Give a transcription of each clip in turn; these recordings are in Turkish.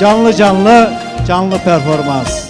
Canlı canlı, canlı performans.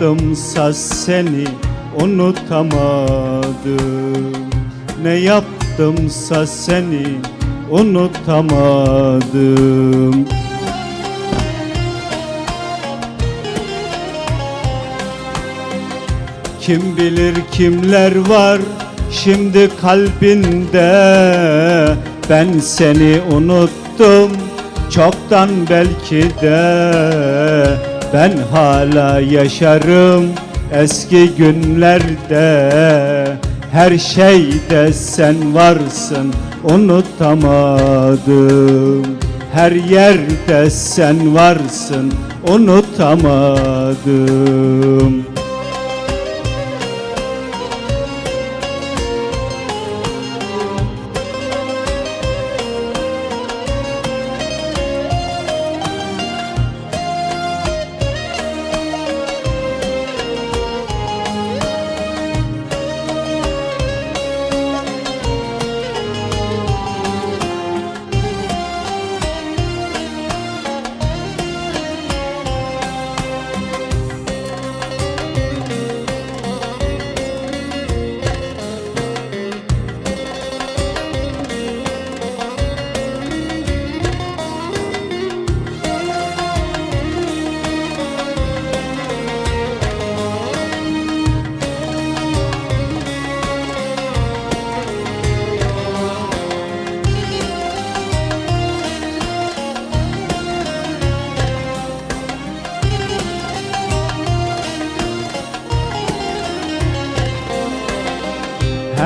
yaptımsa seni unutamadım. Ne yaptımsa seni unutamadım. Kim bilir kimler var şimdi kalbinde? Ben seni unuttum çoktan belki de Ben hala yaşarım eski günlerde. Her şeyde sen varsın unutamadım. Her yerde sen varsın unutamadım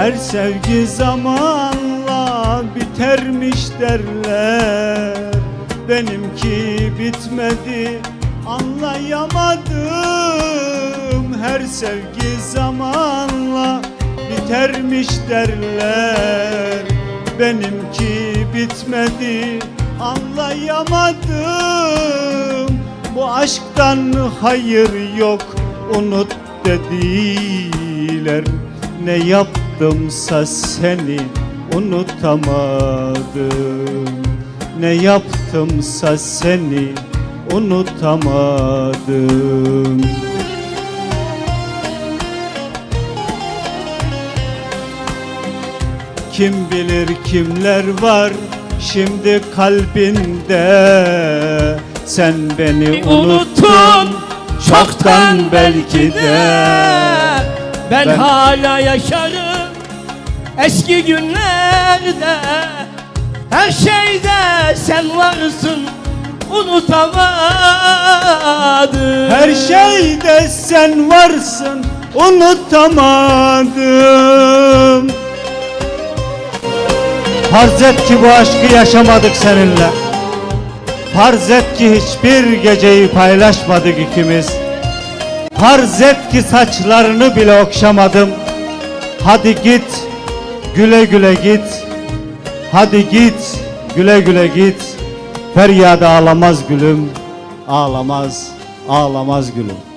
Her sevgi zamanla bitermiş derler. Benimki bitmedi anlayamadım. Her sevgi zamanla bitermiş derler. Benimki bitmedi anlayamadım. Bu aşktan hayır yok unut dediler. Ne yaptımsa seni unutamadım. Ne yaptımsa seni unutamadım. Kim bilir kimler var şimdi kalbinde? Sen beni unuttun çoktan belki de. Ben- hala yaşarım eski günlerde Her şeyde sen varsın unutamadım. Her şeyde sen varsın unutamadım. Farz et ki bu aşkı yaşamadık seninle. Farz et ki hiçbir geceyi paylaşmadık ikimiz. Farz et ki saçlarını bile okşamadım. Hadi git güle güle git. Hadi git. Güle güle git. Feryada ağlamaz gülüm. Ağlamaz ağlamaz gülüm